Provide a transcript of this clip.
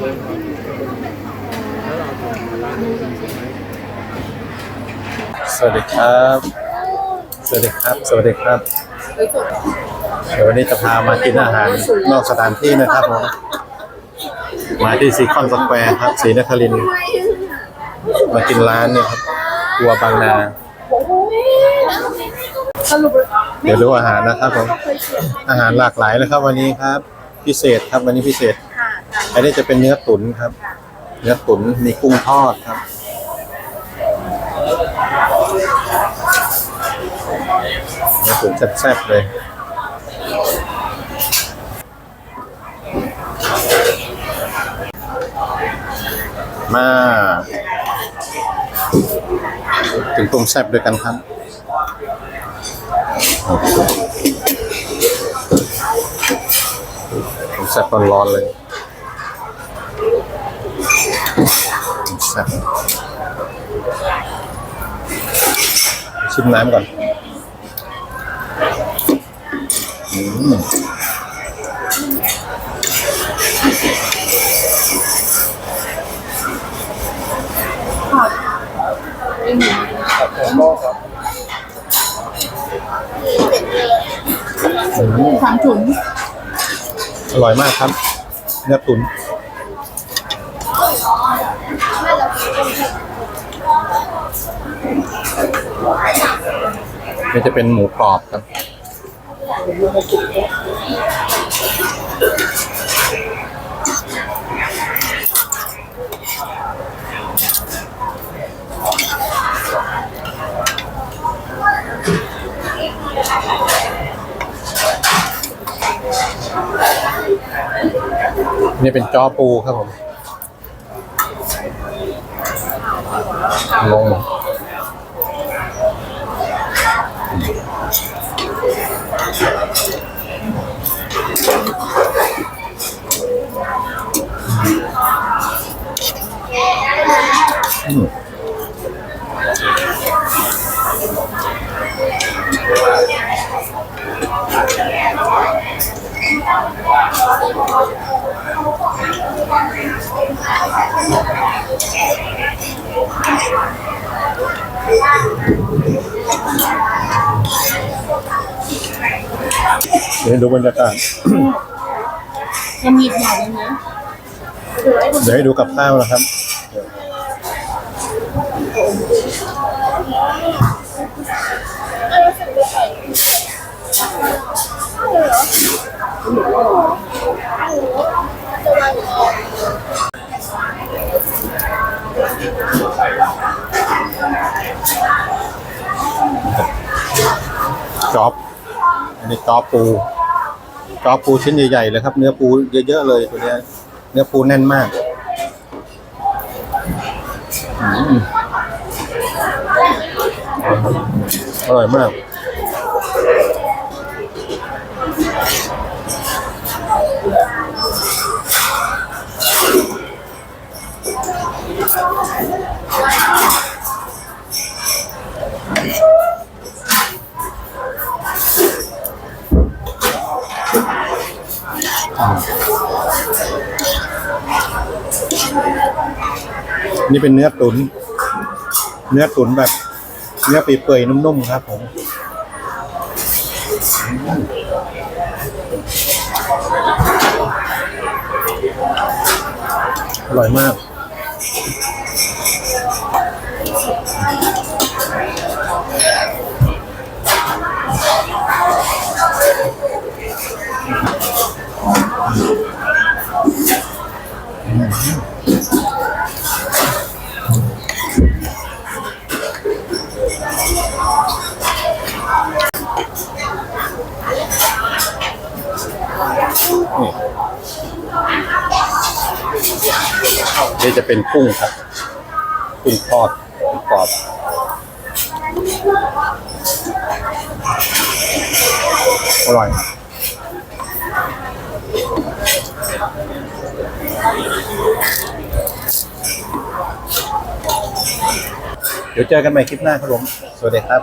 สวัสดีครับ สวัสดีครับ สวัสดีครับ เดี๋ยววันนี้จะพามากินอาหารนอกสถานที่นะครับผม มาที่ซีคอนสแควร์ครับศรีนครินมากินร้านเนี่ยครับครัวบางนา เดี๋ยวดูอาหารนะครับผม อาหารหลากหลายนะครับวันนี้ครับ พิเศษครับวันนี้พิเศษ อันนี้จะเป็นเนื้อตุ๋นครับ เนื้อตุ๋นมีกุ้งทอดครับ เนื้อตุ๋นแซ่บๆเลยมาถึงต้มแซ่บด้วยกันครับผมแซ่บร้อนๆเลย แซ่บชิมน้ำก่อนอืมสามถุงอร่อยมากครับเนื้อตุ๋น นี่จะเป็นหมูกรอบครับ นี่เป็นจอปูครับผม ลง เดี๋ยวให้ดูบรรยากาศยังมีอีกอย่างหนึงนะ เดี๋ยวให้ดูกับข้าวนะครับ จอบอันนี้จอบปูจอบปูชิ้นใหญ่ๆเลยครับ เนื้อปูเยอะๆเลยตัวเนี้ย เนื้อปูแน่นมากอมอร่อยมาก นี่เป็นเนื้อตุน เนื้อตุ๋นแบบ เนื้อเปื่อยๆนุ่มๆครับผมอร่อยมาก นี่จะเป็นกุ้งครับกุ้งทอดกรอบอร่อยเดี๋ยวเจอกันใหม่คลิปหน้าครับผม สวัสดีครับ